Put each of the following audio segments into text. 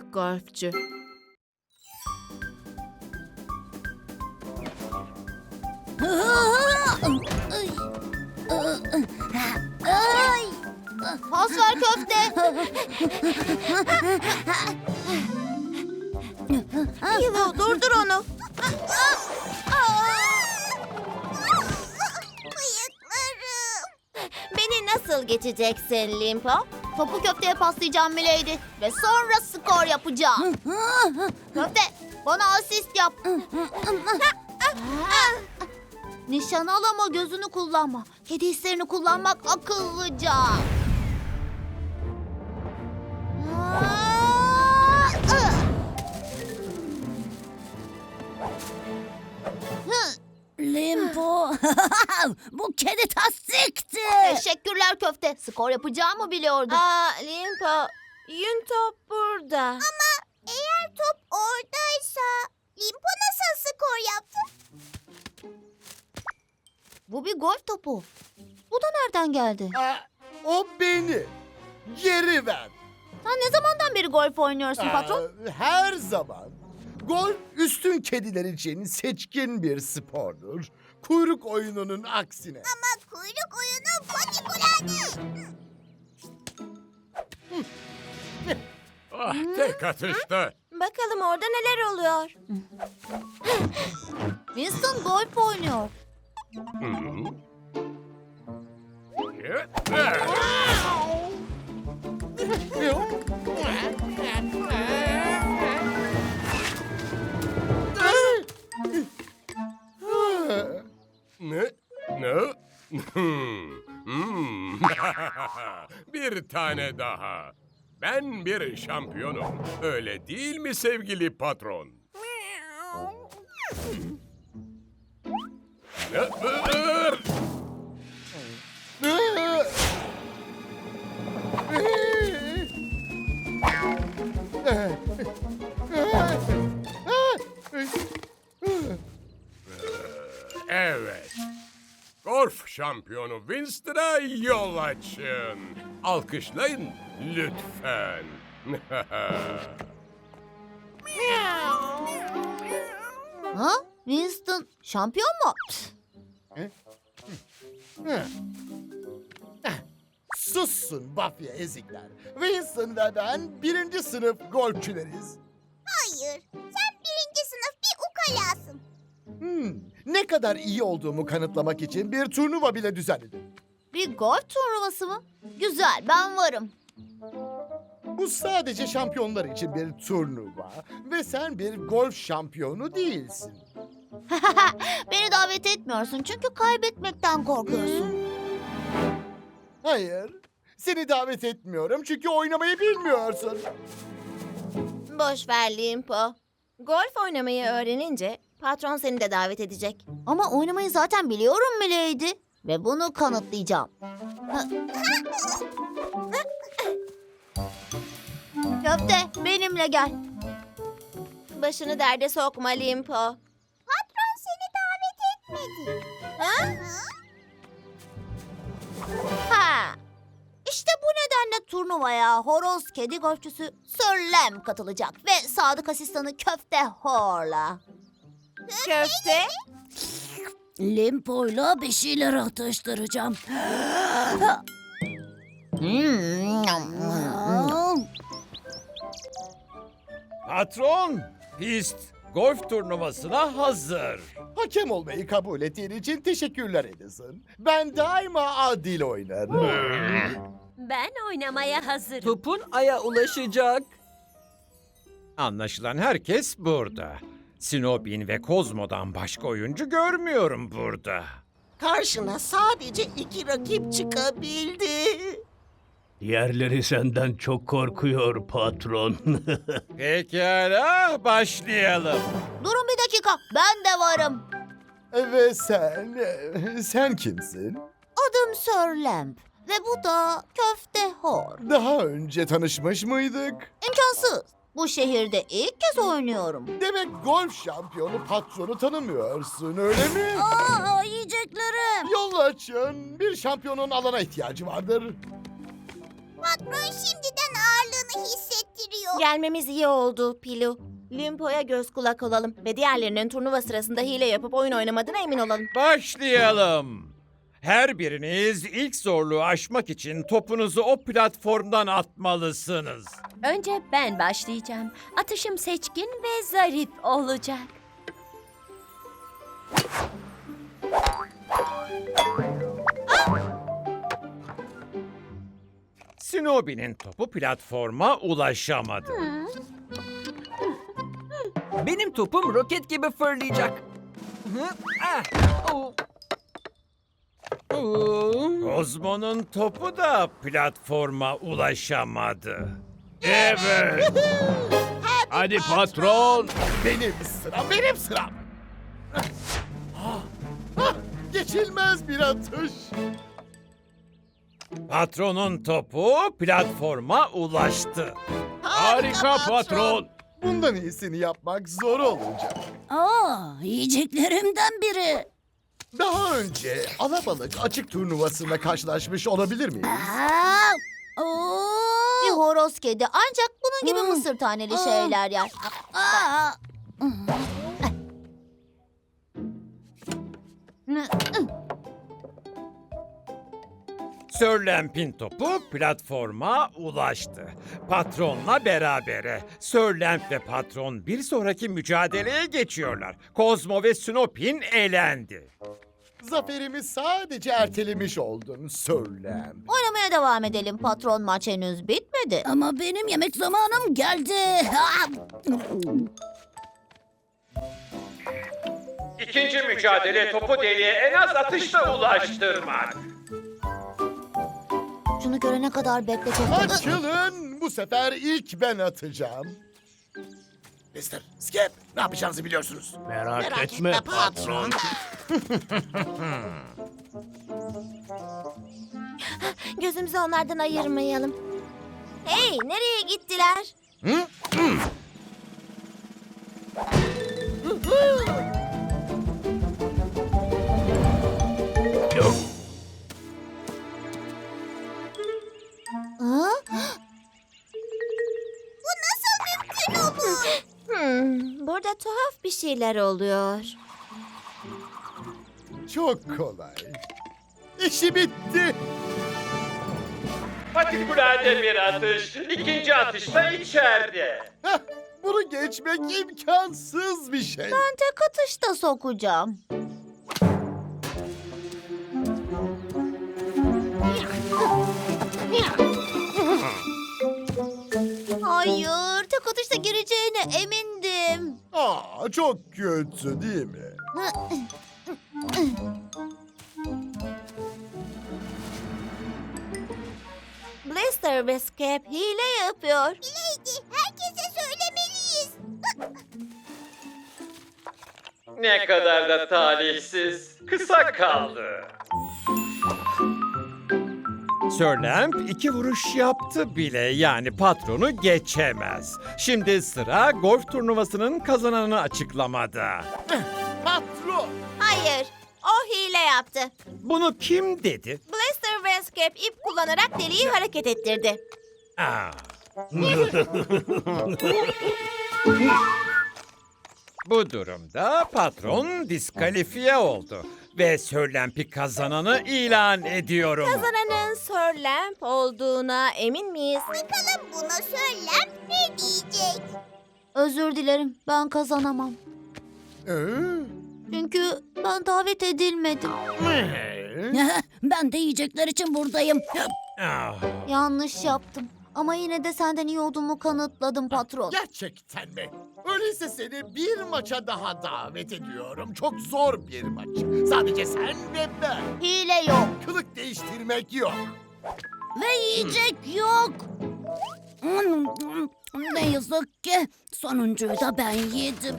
büyük golfçü. Ay! Pas ver köfte. Yuhu durdur onu. Bıyıklarım. Beni nasıl geçeceksin Limpo? Topu köfteye paslayacağım Milady. Ve sonra skor yapacağım. Köfte bana asist yap. Nişan al ama gözünü kullanma. Kedi hislerini kullanmak akıllıca. Limpo. Bu kedi tasdikti. Teşekkürler köfte. Skor yapacağımı biliyordum. Aa Limpo, yün top burada. Ama eğer top oradaysa Limpo nasıl skor yaptı? Bu bir golf topu. Bu da nereden geldi? Aa, o beni. Geri ver. Sen ne zamandan beri golf oynuyorsun patron? Aa, her zaman. Golf üstün kediler için seçkin bir spordur. Kuyruk oyununun aksine. Ama kuyruk oyunu patikulardı. Ah tek atışta. Bakalım orada neler oluyor. Winston golf oynuyor. Ne? Tane daha. Ben bir şampiyonum. Öyle değil mi sevgili patron? Evet. Golf şampiyonu Winston'a yol açın. Alkışlayın lütfen. Ha? Winston şampiyon mu? Sussun Buffy ezikler. Winston ve ben birinci sınıf golfçüleriz. Hayır. Sen birinci sınıf bir ukalasın. Hmm, ne kadar iyi olduğumu kanıtlamak için bir turnuva bile düzenledim. Bir golf turnuvası mı? Güzel ben varım. Bu sadece şampiyonlar için bir turnuva ve sen bir golf şampiyonu değilsin. Beni davet etmiyorsun çünkü kaybetmekten korkuyorsun. Hayır, seni davet etmiyorum çünkü oynamayı bilmiyorsun. Boş ver Limpo. Golf oynamayı öğrenince patron seni de davet edecek. Ama oynamayı zaten biliyorum Milady. Ve bunu kanıtlayacağım. Köfte benimle gel. Başını derde sokma Limpo. Patron seni davet etmedi. Ha? Ha. İşte bu nedenle turnuvaya horoz kedi golfçüsü Sir Lem katılacak ve sadık asistanı Köfte Horla. Köfte. Limpo'yla bir şeyler atıştıracağım. Patron, pist golf turnuvasına hazır. Hakem olmayı kabul ettiğin için teşekkürler Edison. Ben daima adil oynarım. Ben oynamaya hazırım. Topun aya ulaşacak. Anlaşılan herkes burada. Sinopin ve Kozmo'dan başka oyuncu görmüyorum burada. Karşına sadece iki rakip çıkabildi. Diğerleri senden çok korkuyor patron. Pekala, başlayalım. Durun bir dakika ben de varım. Ve sen, sen kimsin? Adım Sir Lamp ve bu da Köfte Hor. Daha önce tanışmış mıydık? İmkansız. Bu şehirde ilk kez oynuyorum. Demek golf şampiyonu patronu tanımıyorsun öyle mi? Aa, yiyeceklerim. Yol açın. Bir şampiyonun alana ihtiyacı vardır. Patron şimdiden ağırlığını hissettiriyor. Gelmemiz iyi oldu Pilu. Limpo'ya göz kulak olalım ve diğerlerinin turnuva sırasında hile yapıp oyun oynamadığına emin olalım. Başlayalım. Her biriniz ilk zorluğu aşmak için topunuzu o platformdan atmalısınız. Önce ben başlayacağım. Atışım seçkin ve zarif olacak. Snoopy'nin topu platforma ulaşamadı. Benim topum roket gibi fırlayacak. Hı? Ah! Oo. Oo. Kozmo'nun topu da platforma ulaşamadı. Evet. Hadi patron. Benim sıra, benim sıram. Ah, ah, Geçilmez bir atış. Patronun topu platforma ulaştı. Harika patron. Bundan iyisini yapmak zor olacak. Aa, yiyeceklerimden biri. Daha önce alabalık açık turnuvasında karşılaşmış olabilir miyiz? Aa, oo. Bir horoz kedi ancak bunun gibi mısır taneli şeyler yer. Aa, Sir Lamp'in topu platforma ulaştı. Patronla berabere. Sir Lamp ve patron bir sonraki mücadeleye geçiyorlar. Kozmo ve Snoopy'in elendi. Zaferimi sadece ertelemiş oldun Sörlem. Oynamaya devam edelim. Patron maç henüz bitmedi. ama benim yemek zamanım geldi. Aa, İkinci mücadele topu deliğe en az atışta ulaştırmak. Şunu görene kadar bekle çok. Açılın. Bu sefer ilk ben atacağım. Mister, Skip, ne yapacağınızı biliyorsunuz. Merak, etme patron. Gözümüzü onlardan ayırmayalım. Hey, nereye gittiler? Ha? Hmm, burada tuhaf bir şeyler oluyor. Çok kolay. İşi bitti. Patikulade bir atış. İkinci atışta içeride. Heh, bunu geçmek imkansız bir şey. Ben tek atışta sokacağım. Hayır, tek atışta gireceğine emindim. Aa, çok kötü değil mi? Blister ve Skip hile yapıyor. Lady, herkese söylemeliyiz. Ne kadar da talihsiz. Kısa kaldı. Sir Lamp iki vuruş yaptı bile yani patronu geçemez. Şimdi sıra golf turnuvasının kazananını açıklamada. Hayır, o hile yaptı. Bunu kim dedi? Blister ve Skip ip kullanarak deliği hareket ettirdi. Aa. Bu durumda patron diskalifiye oldu ve Sir Lamp'i kazananı ilan ediyorum. Kazananın Sir Lamp olduğuna emin miyiz? Bakalım buna söylem ne diyecek? Özür dilerim, ben kazanamam. Ee? Çünkü ben davet edilmedim. ben de yiyecekler için buradayım. Ah. Yanlış yaptım. Ama yine de senden iyi olduğumu kanıtladım patron. Gerçekten mi? Öyleyse seni bir maça daha davet ediyorum. Çok zor bir maç. Sadece sen ve ben. Hile yok. Kılık değiştirmek yok. Ve yiyecek yok. Ne yazık ki sonuncuyu da ben yedim.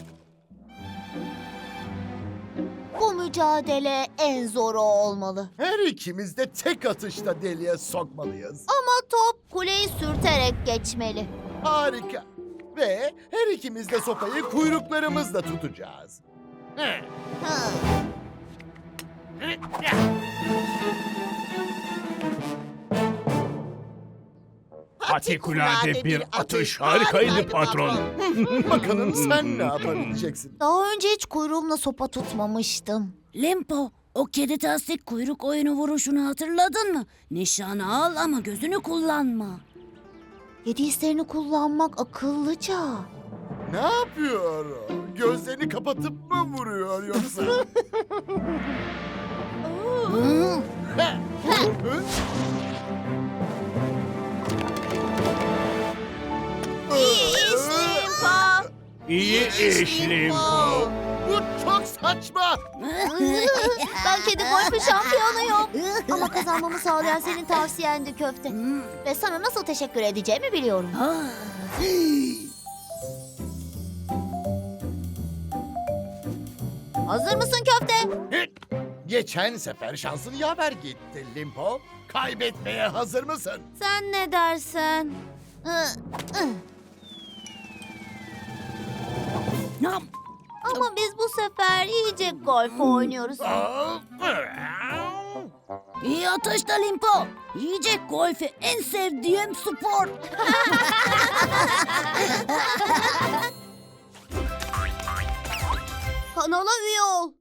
Mücadele en zoru olmalı. Her ikimiz de tek atışta deliğe sokmalıyız. Ama top kuleyi sürterek geçmeli. Harika. Ve her ikimiz de sopayı kuyruklarımızla tutacağız. Hı. Patikulade bir atış harikaydı patron. Bakalım sen ne yapabileceksin? Daha önce hiç kuyruğumla sopa tutmamıştım. Limpo, o kedi tasdik kuyruk oyunu vuruşunu hatırladın mı? Nişanı al ama gözünü kullanma. Yedi hislerini kullanmak akıllıca. Ne yapıyor? o? Gözlerini kapatıp mı vuruyor yoksa? Hı? Hı? İyi iş Limpo. İyi iş Limpo. Bu çok saçma. ben kedi golfü şampiyonuyum. Ama kazanmamı sağlayan senin tavsiyendi köfte. Ve sana nasıl teşekkür edeceğimi biliyorum. Hazır mısın köfte? Geçen sefer şansın yaver gitti Limpo. Kaybetmeye hazır mısın? Sen ne dersen? sefer iyice golf oynuyoruz. İyi atış da Limpo. Yiyecek golfi en sevdiğim spor. Kanala üye ol.